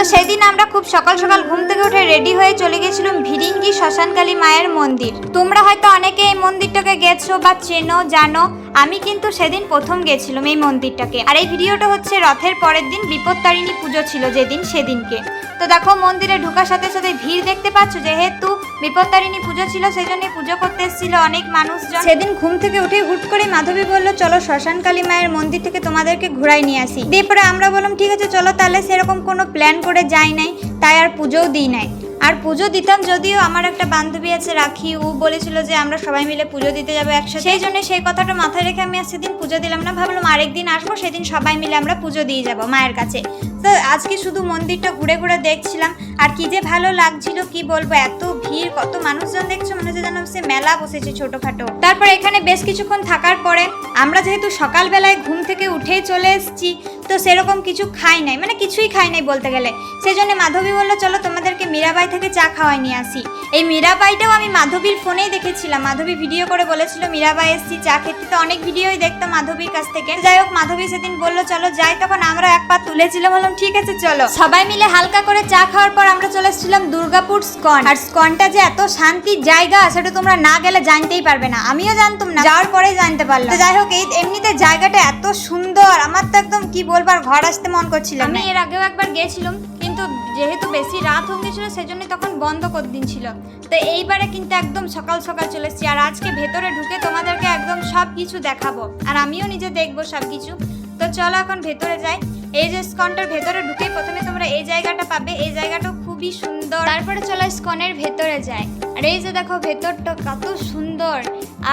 তো সেদিন আমরা খুব সকাল সকাল ঘুম থেকে উঠে রেডি হয়ে চলে গেছিলাম ভিরিঙ্গি শ্মশানকালী মায়ের মন্দির। তোমরা হয়তো অনেকে এই মন্দিরটাকে গেছো বা চেনো, জানো। আমি কিন্তু সেদিন প্রথম গেছিলাম এই মন্দিরটাকে। আর এই ভিডিওটা হচ্ছে রথের পরের দিন বিপত্তারিণী পুজো ছিল যেদিন সেদিনকে। তো দেখো, মন্দিরে ঢোকার সাথে সাথে ভিড় দেখতে পাচ্ছ, যেহেতু বিপত্তারিণী পুজো ছিল সেই জন্য পুজো করতে এসেছিল অনেক মানুষজন। সেদিন ঘুম থেকে উঠে হুট করে মাধবী বলল, চলো শ্মশান কালী মায়ের মন্দির থেকে তোমাদেরকে ঘুরাই নিয়ে আসি। দিয়ে পরে আমরা বললাম, ঠিক আছে, চলো, তাহলে সেরকম কোনো প্ল্যান করে যাই নাই, তাই আর পুজোও দিই নাই। আর পুজো দিতাম যদিও আমার একটা বান্ধবী আছে, রাখি, ও বলেছিল যে আমরা সবাই মিলে পুজো দিতে যাব একসাথে। সেই জন্য সেই কথাটা মাথায় রেখে আমি সেদিন পুজো দিলাম না, ভাবলাম আরেকদিন আসব, সেদিন সবাই মিলে আমরা পুজো দিয়ে যাব মায়ের কাছে। তো আজকে শুধু মন্দিরটা ঘুরে ঘুরে দেখছিলাম, আর কি যে ভালো লাগছিল, কি বলব, এত ভিড়, কত মানুষজন দেখছ, মনে হচ্ছে যেন সে মেলা বসেছে ছোটোখাটো। তারপর এখানে বেশ কিছুক্ষণ থাকার পরে আমরা যেহেতু সকালবেলায় ঘুম থেকে উঠেই চলে এসেছি, তো সেরকম কিছু খাই নাই মানে কিছুই খাই নাই বলতে গেলে। সেই জন্য মাধবী বলল, চলো তোমাদেরকে মীরাবাই থেকে চা খাওয়াই নিয়ে আসি। এই মীরাবাইটাও আমি মাধবীর ফোনেই দেখেছিলাম। মাধবী ভিডিও করে বলেছিল মীরাবাই এসছি চা খেতে। তো অনেক ভিডিওই দেখতাম মাধবীর কাছ থেকে। যাই হোক, মাধবী সেদিন বলল, চলো যাই। তখন আমরা এক পা তুলেছিলাম, বললাম, ঠিক আছে, চলো। সবাই মিলে হালকা করে চা খাওয়ার পর আমরা চলে এসেছিলাম দুর্গাপুর স্কন। আর স্কনটা যে এত শান্তির জায়গা, সেটা তোমরা না গেলে জানতেই পারবে না। আমিও জানতাম না, যাওয়ার পরেই জানতে পারলাম। যাই হোক, এই এমনিতে জায়গাটা এত সুন্দর, আমার তো একদম, কি বলবার ঘর আসতে মন করছিল আমি এর আগেও একবার গেছিলাম কিন্তু যেহেতু বেশি রাত হয়ে গেছিল সেজন্য তখন বন্ধ করে দিন ছিল তো এইবারে কিন্তু একদম সকাল সকাল চলে এসেছি। আর আজকে ভেতরে ঢুকে তোমাদেরকে একদম সব কিছু দেখাবো। আর আমিও নিজে দেখব সব কিছু তো চলো এখন ভেতরে যাই। এই যে স্কনটার ভেতরে ঢুকে প্রথমে তোমরা এই জায়গাটা পাবে। এই জায়গাটা খুবই সুন্দর। তারপরে চলো স্কনের ভেতরে যাই। আর এই যে দেখো, ভেতরটা কত সুন্দর।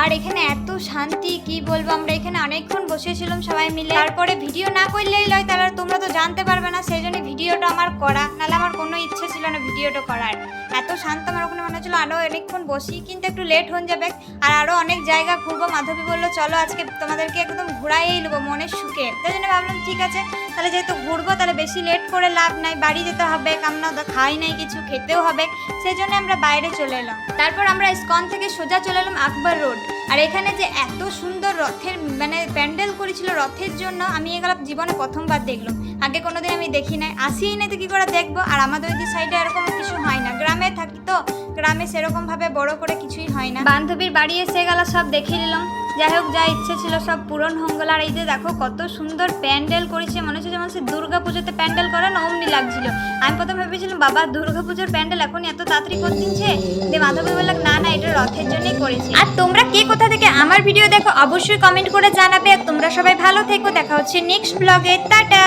আর এখানে এত শান্তি, কি বলব আমরা? এখানে অনেকক্ষণ বসেছিলাম সবাই মিলে। তারপরে ভিডিও না করলেই লয় তাহলে তোমরা তো জানতে পারবে না। সেই জন্য ভিডিওটা আমার করা, নাহলে আমার কোনো ইচ্ছে ছিল না ভিডিওটা করার। এত শান্ত আমার ওখানে মনে হচ্ছিল আরও অনেকক্ষণ বসি, কিন্তু একটু লেট হয়ে যাবে। আর আরও অনেক জায়গা ঘুরবো। মাধবী বলল, চলো আজকে তোমাদেরকে একদম ঘুরাইয়েই নেব মনের সুখে। তাই জন্য ভাবলাম, ঠিক আছে, তাহলে যেহেতু ঘুরবো, তাহলে বেশি লেট করে লাভ নাই। বাড়ি যেতে হবে আমরা তো খাই নাই, কিছু খেতেও হবে। সেই জন্য আমরা বাইরে চলে এলাম। তারপর আমরা স্কন থেকে সোজা চলে এলাম আকবর রোড আর এখানে যে এত সুন্দর রথের মানে প্যান্ডেল করেছিল রথের জন্য, আমি এগুলো জীবনে প্রথমবার দেখলাম। আগে কোনোদিন আমি দেখি নাই। আসিই নাই তো কী করে দেখব? আর আমাদের ওই সাইডে এরকম কিছু হয় না। গ্রামে থাকি তো, গ্রামে সেরকমভাবে বড় করে কিছুই হয় না। বান্ধবীর বাড়ি এসে গেল, সব দেখে নিলাম। যাই হোক, যা ইচ্ছে ছিল সব পূরণ হঙ্গল। আর এই যে দেখো, কত সুন্দর প্যান্ডেল করেছে। মনে হচ্ছে যেমন সে দুর্গা পুজোতে প্যান্ডেল করে না অমনি লাগছিল। আমি প্রথম ভেবেছিলাম, বাবা, দুর্গা পুজোর প্যান্ডেল এখন এত তাড়াতাড়ি করে দিচ্ছে দিয়ে মাধবী বললাম, না না, এটা রথের জন্যই করেছি। আর তোমরা কে কোথা থেকে আমার ভিডিও দেখো, অবশ্যই কমেন্ট করে জানাবে। আর তোমরা সবাই ভালো থেকো। দেখা হচ্ছে নেক্সট ব্লগে টাটা!